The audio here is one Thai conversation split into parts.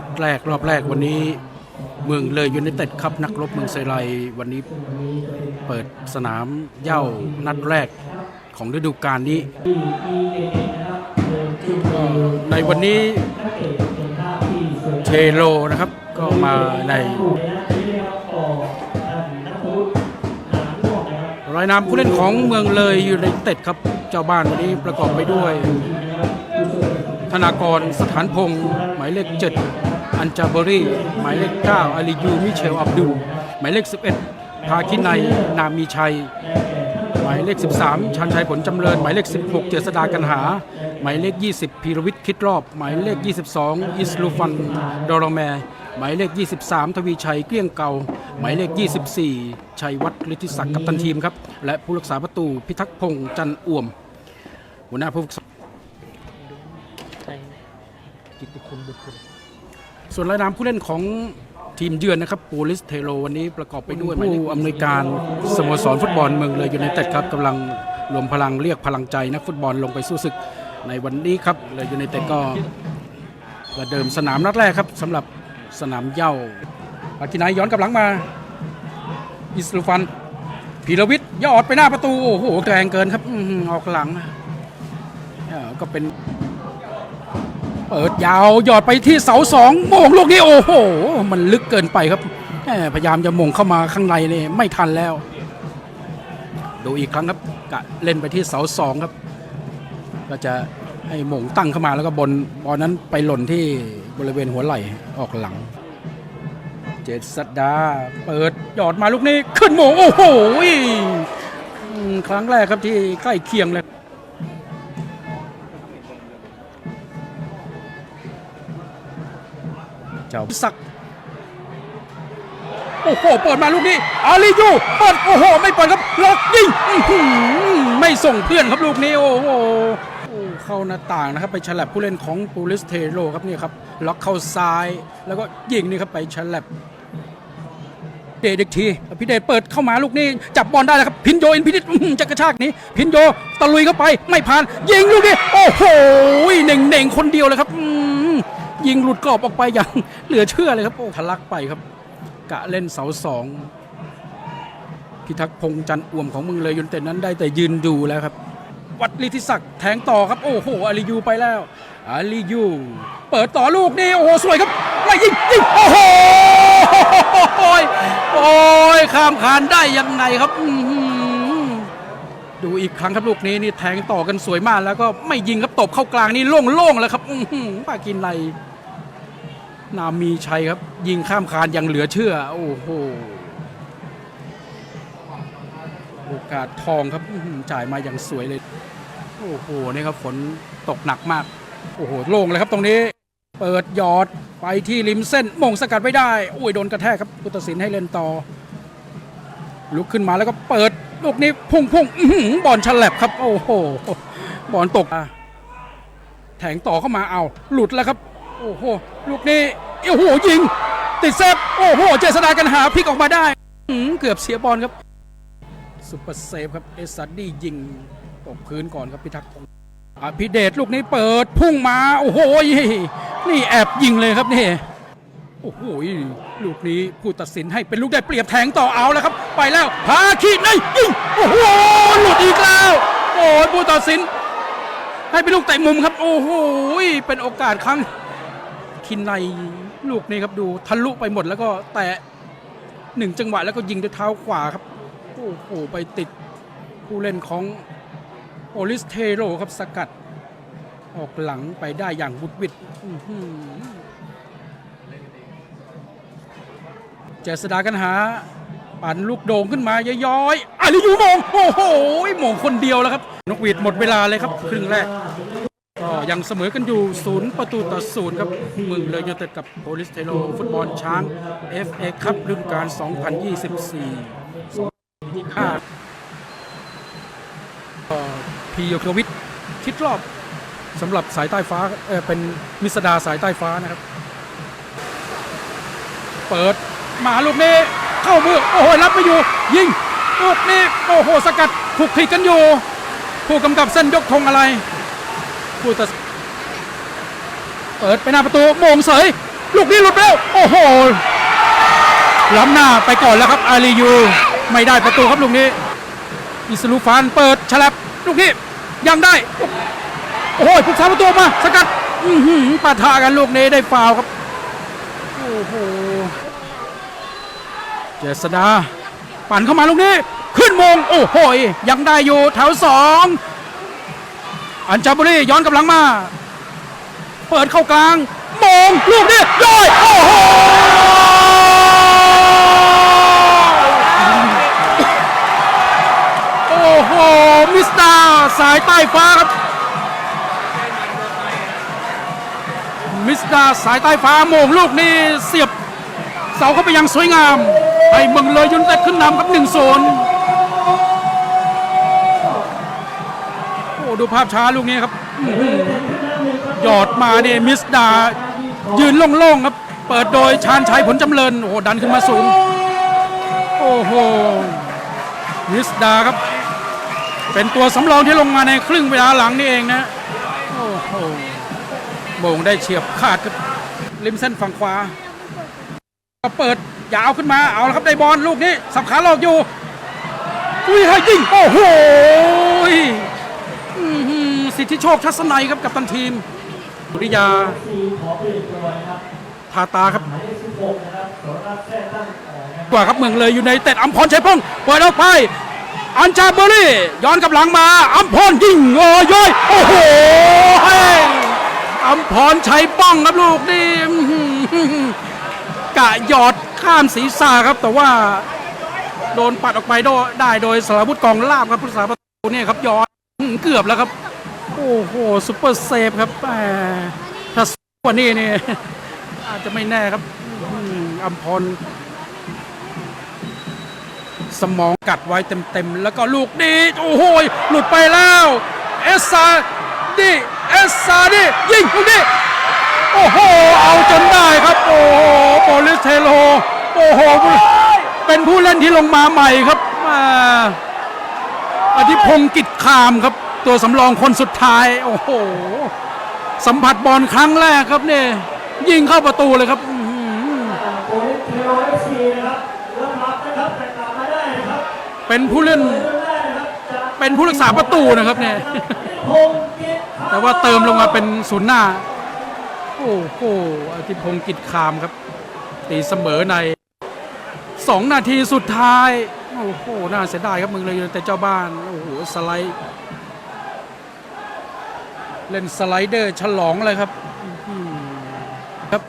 ครับนัดแรกรอบแรกวันนี้เมืองเลยยูไนเต็ดครับนักรบเมืองเซไรวันนี้เปิดสนามเย้านัดแรกของฤดูกาลนี้ ในวันนี้เทโลนะครับก็มาในรายนามผู้เล่นของเมืองเลยยูไนเต็ดครับเจ้าบ้านวันนี้ประกอบไปด้วย ธนากรสถานพงศ์หมายเลขเจ็ด อันจาบรี่หมายเลข 9 อาลียู มิเชล อับดุลหมายเลข 11 ภาคินัย นามีชัย หมายเลข 13 ชันชัยผลจำเริญ หมายเลข 16 เจษดากันหา หมายเลข 20 พีรวิทย์คิดรอบ หมายเลข 22 อิสลูฟัน ดอรแม หมายเลข 23 ทวีชัย เกลี้ยงเก่า หมายเลข 24 ชัยวัฒน์ฤทธิศักดิ์กัปตันทีมครับ และผู้รักษาประตูพิทักษ์พงษ์จันอ่วม หัวหน้าผู้ฝึกสอนกิตติคุณบุตร ส่วนรายนามผู้เล่นของทีมเยือนนะครับปูลิสเทโลวันนี้ประกอบไปด้วยผู้อำนวยการสโมสรฟุตบอลเมืองเลยยูไนเต็ดครับกำลังรวมพลังเรียกพลังใจนักฟุตบอลลงไปสู้ศึกในวันนี้ครับเลยยูไนเต็ดก็ประเดิมสนามนัดแรกครับสำหรับสนามเหย้าอากินายย้อนกลับหลังมา อิสลูฟันพีรวิทย์ยอดไปหน้าประตู โอ้โหแรงเกินครับอื้อหือออกหลังเอ่อก็เป็น เปิดยาวหยอดไปที่เสาสองโมงลูกนี้โอ้โห มันลึกเกินไปครับแหมพยายามจะมงเข้ามาข้างในนี่ไม่ทันแล้ว ดูอีกครั้งครับกะเล่นไปที่เสาสองครับ ก็จะให้มงตั้งเข้ามาแล้วก็บนบอลนั้นไปหล่นที่บริเวณหัวไหล่ออกหลัง เจษดดา เปิดหยอดมาลูกนี้ขึ้นโมงโอ้โหครั้งแรกครับที่ใกล้เคียงเลย เจ้าศักโอ้โหเปิดมาลูกนี้อาลียูเปิดโอ้โห ไม่เปิดครับล็อกยิงไม่ส่งเพื่อนครับลูกนี้โอ้โหเข้าหน้าต่างนะครับไปฉลับผู้เล่นของปูลิสเทโรครับนี่ครับล็อกเข้าซ้ายแล้วก็ยิงนี่ครับไปฉลับเดชอีกทีพิเดชเปิดเข้ามาลูกนี้ จับบอลได้แล้วครับ พินโยอินพินิจอื้อหือจะกระชากนี้พินโยตะลุยเข้าไปไม่ผ่าน ยิงลูกนี้ โอ้โหเน่งเน่งคนเดียวเลยครับ ยิงหลุดกรอบออกไปอย่างเหลือเชื่อเลยครับโอ้ทะลักไปครับ กะเล่นเสาสองพิทักษ์พงจันทร์อ่วมของมึงเลยยุนเต็ดนั้นได้แต่ยืนดูแล้วครับ วัดฤทธิศักดิ์แทงต่อครับ โอ้โหอาลียูไปแล้วอาลียู เปิดต่อลูกนี่โอ้โหสวยครับไล่ยิงยิงโอ้โหโอ้ยโอ้ยข้ามคานได้ยังไงครับดูอีกครั้งครับลูกนี้นี่แทงต่อกันสวยมากแล้วก็ไม่ยิงครับตบเข้ากลางนี่โล่งๆแล้วครับอื้อหือปากินไร นามีชัยครับ ยิงข้ามคานยังเหลือเชื่อ โอ้โหโอกาสทองครับจ่ายมาอย่างสวยเลย โอ้โหนี่ครับฝนตกหนักมาก โอ้โหโล่งเลยครับตรงนี้ เปิดยอดไปที่ริมเส้นมงสกัดไม่ได้โอ้ยโดนกระแทกครับพุทธศิลป์ให้เล่นต่อ ลุกขึ้นมาแล้วก็เปิดลูกนี้พุ่งพุ่งอื้อหือบอลฉลับครับ โอ้โหบอลตกอะแทงต่อเข้ามาเอา หลุดแล้วครับ โอ้โห ลูกนี้โอ้โหยิง ติดเซฟโอ้โห เจษดากันหาพลิกออกมาได้อื้ออเกือบเสียบอลครับซุปเปอร์เซฟครับเอสซัดดี้ยิงตกพื้นก่อนครับพิทักษ์พงศ์อภิเดชลูกนี้เปิดพุ่งมา โอ้โห นี่แอบยิงเลยครับนี่โอ้โห ลูกนี้ผู้ตัดสินให้เป็นลูกได้เปรียบแทงต่อเอาแล้วครับ ไปแล้วพาขีดในยิงโอ้โหหลุดอีกแล้ว โอ้ผู้ตัดสิน ให้เป็นลูกเตะมุมครับ โอ้โหเป็นโอกาสครั้ง คินในลูกนี้ครับดูทะลุไปหมดแล้วก็แตะหนึ่งจังหวะแล้วก็ยิงด้วยเท้าขวาครับโอ้โหไปติดผู้เล่นของโอลิสเทโรครับสกัด ออกหลังไปได้อย่างบุดวิดเจษดากันหา ปั่นลูกโด่งขึ้นมาย้อยๆอาลิยูมงโอ้โหมงคนเดียวแล้วครับ นกหวีดหมดเวลาเลยครับ ครึ่งแรก ก็ยังเสมอกันอยู่ศูนย์ประตูต่อศูนย์ครับเมืองเลยยูเต็ดกับโพลิสเทโรฟุตบอลช้าง FA คัพฤดูกาล 2024ที่ห้าก็พีโยโควิทคิดรอบสำหรับสายใต้ฟ้าเเป็นมิสดาสายใต้ฟ้านะครับ เปิดมาลูกนี้เข้ามือ โอ้โห รับไม่อยู่ ยิงลูกนี้โอ้โห สกัดถูกคลิกกันอยู่ ผู้กำกับเส้นยกธงอะไร ผู้ตัดเปิดไปหน้าประตูมงเสยลูกนี้หลุดแล้วโอ้โหล้ำหน้าไปก่อนแล้วครับอาลียูไม่ได้ประตูครับลูกนี้อิสลูฟานเปิดฉลับลูกนี้ยังได้ โอ้โหผู้สาประตูมาสกัดอือหือปะทะกันลูกนี้ได้ฟาวครับโอ้โหเจษดาปั่นเข้ามาลูกนี้ ขึ้นมง โอ้โหยังได้อยู่แถวสอง อันจาบุรีย้อนกำลังมา เปิดเข้ากลางมงลูกนี้ย้อยโอ้โหโอ้โหมิสตาร์สายใต้ฟ้าครับ มิสตาร์สายใต้ฟ้าโมงลูกนี้เสียบ เสาเข้าไปอยังสวยงาม ให้เมืองเลยยุนเต็ดขึ้นนำครับหนึ่งโซน อ้ดูภาพช้าลูกนี้ครับหยอดมาเนี่ยมิสดา ยืนโล่งๆครับ เปิดโดยชาญชัยผลจำเริญโอ้โหดันขึ้นมาสูง โอ้โหมิสดาครับ เป็นตัวสำรองที่ลงมาในครึ่งเวลาหลังนี่เองนะโอ้โหโมงได้เฉียบขาดครับริมเส้นฝั่งขวาก็เปิดยาวขึ้นมาเอาละครับได้บอลลูกนี้สับขาหลอกอยู่อุ้ยให้ยิงโอ้โห สิทธิโชคทัศนัยครับกับตันทีมสุริยาทาตาครับกว่าครับเมืองเลยอยู่ในเต็ดอัมพรชัยพงศ์เปิดออกไป อันชาเบอรี่ย้อนกับหลังมา อัมพรยิงโอ้ยยโอ้โหเฮ้ยอัมพรชัยป้องครับลูกนี่กะหยอดข้ามศีรษะครับ แต่ว่าโดนปัดออกไปได้โดยสารวุฒิกองลาบครับผู้สาประตูเนี่ยครับยอดอื้อเกือบแล้วครับ โอ้โหซุปเปอร์เซฟครับแหมถ้าสูงกว่านี้นี่ อาจจะไม่แน่ครับอัมพรสมองกัดไว้เต็มๆ แล้วก็ลูกนี้ โอ้โห หลุดไปแล้ว เอสซาดิเอสซาดิยิงลูกนี้โอ้โห เอาจนได้ครับ โอ้โหโปลิสเทโล โอ้โห เป็นผู้เล่นที่ลงมาใหม่ครับมาอธิพงศ์กิจคามครับ ตัวสำรองคนสุดท้าย โอ้โห สัมผัสบอลครั้งแรกครับเนี่ยยิงเข้าประตูเลยครับเป็นผู้เล่น เป็นผู้รักษาประตูนะครับเนี่ยแต่ว่าเติมลงมาเป็นศูนย์หน้า โอ้โหอาทิพงศ์กิจคามครับ ตีเสมอใน 2 นาทีสุดท้าย โอ้โห น่าเสียดายครับมึงเลยแต่เจ้าบ้าน โอ้โห สไลด์ เล่นสไลเดอร์ฉลองเลยครับอื้อหือครับ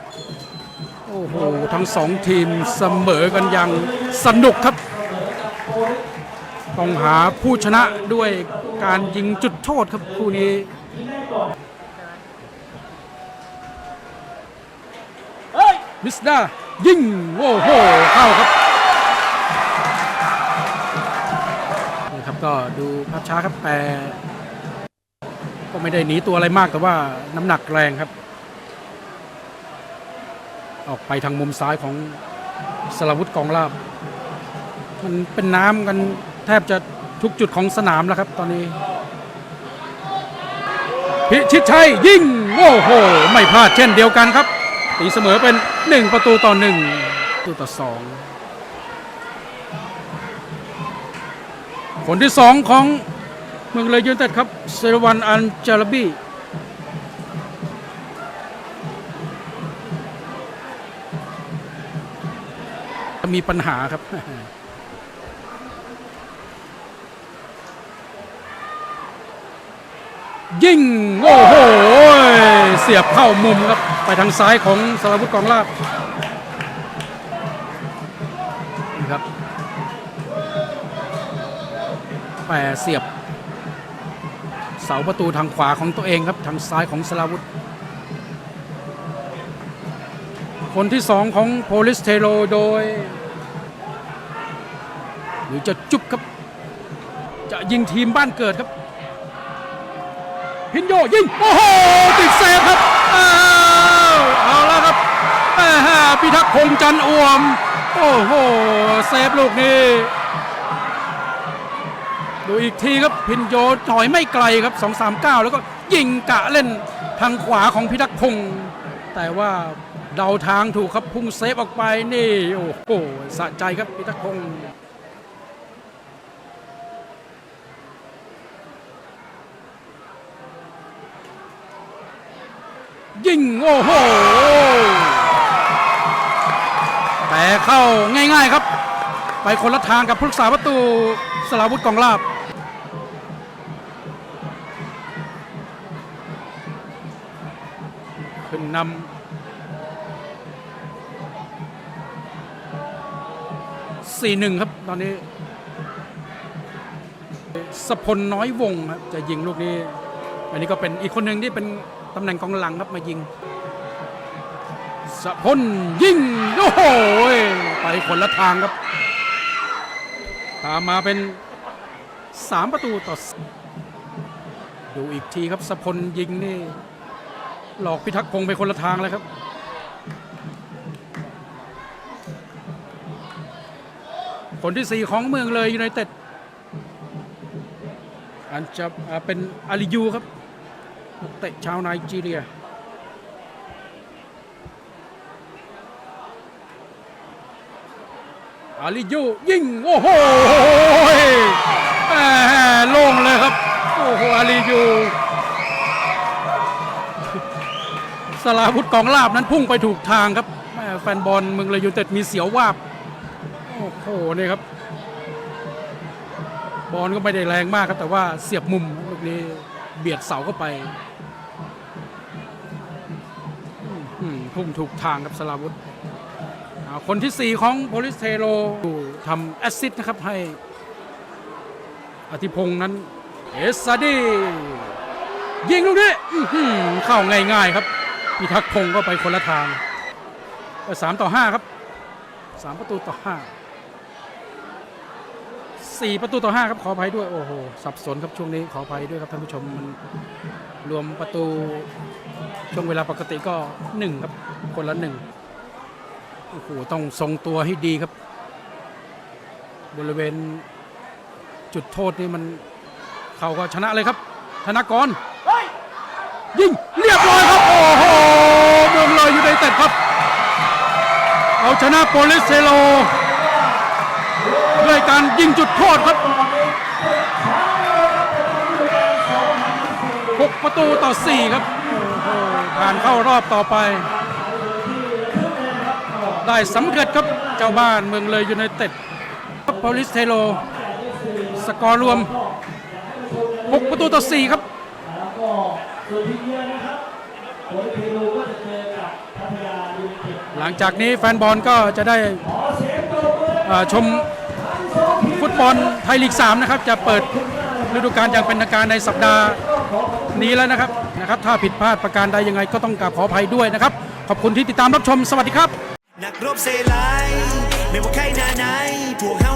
โอ้โห ทั้งสองทีมเสมอกันอย่างสนุกครับ ต้องหาผู้ชนะด้วยการยิงจุดโทษครับคู่นี้มิสดายิง โอ้โห เข้าครับนี่ครับก็ดูภาพช้าครับแปร ก็ไม่ได้หนีตัวอะไรมากแต่ว่าน้ำหนักแรงครับ ออกไปทางมุมซ้ายของสลาวุธกองลาบ มันเป็นน้ำกันแทบจะทุกจุดของสนามแล้วครับ ตอนนี้ พิชิตชัยยิงโอ้โห ไม่พลาดเช่นเดียวกันครับ ตีเสมอเป็น 1 ประตูต่อ1ประตูต่อ2คนที่ 2 ของ เมืองเลยยูนเต็ดครับเซรวันอันจารบีมีปัญหาครับ ยิงโอ้โห เสียบเข้ามุมครับ ไปทางซ้ายของสารวุฒิกองลาบนี่ครับแปรเสียบาประตูทางขวาของตัวเองครับทางซ้ายของสลาวุธ คนที่สองของโพลิสเทโลโดย หรือจะจุบครับ จะยิงทีมบ้านเกิดครับ พินโยยิง โอ้โห ติดเซฟครับอ้าวเอาแล้วครับพิทักษ์พงจันทร์อวม โอ้โห เซฟลูกนี้ ดูอีกทีครับพินโยถอยไม่ไกลครับ 239 แล้วก็ยิงกะเล่นทางขวาของพิทักษ์พงษ์แต่ว่าเดาทางถูกครับพุ่งเซฟออกไปนี่โอ้โหสะใจครับพิทักษ์พงศ์ยิงโอ้โหแต่เข้าง่ายๆครับ ไปคนละทางกับผู้รักษาประตูสลาวุธกองลาบ ขึ้นนำสี่หนึ่งครับตอนนี้สพลน้อยวงครับจะยิงลูกนี้ อันนี้ก็เป็นอีกคนหนึ่งที่เป็นตำแหน่งกองหลังครับมายิงสพลยิงโอ้โหไปคนละทางครับ ตามมาเป็น 3 ประตูต่อดูอีกทีครับสพลยิงนี่ หลอกพิทักษ์พงศ์ไปคนละทางเลยครับ คนที่ 4 ของเมืองเลยยูไนเต็ดอันจะเป็นอาลิยูครับเตะชาวไนจีเรียอาลิยูยิง โอ้โห สลาวุธกองลาบนั้นพุ่งไปถูกทางครับแฟนบอลเมืองเลยยูเต็ดมีเสียววาบ โอ้โหนี่ครับ บอลก็ไม่ได้แรงมากครับ แต่ว่าเสียบมุมลูกนี้เบียดเสาเข้าไปพุ่งถูกทางครับสลาวุธคนที่ 4 ของโพลิสเทโรทำแอสซิสนะครับให้ อธิพงษ์นั้นเอสซาดียิงลูกนี้เข้าง่ายๆครับ พิทักษ์พงศ์ก็ไปคนละทางสามต่อห้าครับสามประตูต่อห้าสี่ประตูต่อห้าครับขออภัยด้วยโอ้โหสับสนครับช่วงนี้ขออภัยด้วยครับท่านผู้ชมมันรวมประตูช่วงเวลาปกติก็หนึ่งครับคนละหนึ่งโอ้โหต้องทรงตัวให้ดีครับ บริเวณจุดโทษนี่มันเขาก็ชนะเลยครับ ธนากรยิงเรียบร้อย ดครับ เอาชนะโปลิสเซโลด้วยการยิงจุดโทษครับ 6 ประตูต่อ 4 ครับผ่านเข้ารอบต่อไป ได้สำเร็จครับ เจ้าบ้านเมืองเลยยูไนเต็ดโปลิสเทโล สกอร์รวม 6 ประตูต่อ 4 ครับแล้วก็ส่วนทีมเยือนนะครับโดยเพลูก็จะเจอกับ หลังจากนี้แฟนบอลก็จะได้ชมฟุตบอลไทยลีก 3 นะครับ จะเปิดฤดูกาลอย่างเป็นทางการในสัปดาห์นี้แล้วนะครับนะครับ ถ้าผิดพลาดประการใดยังไงก็ต้องกราบขออภัยด้วยนะครับ ขอบคุณที่ติดตามรับชมสวัสดีครับ นักรบเซไลไม่ว่าใครหน้าไหนพวกเฮา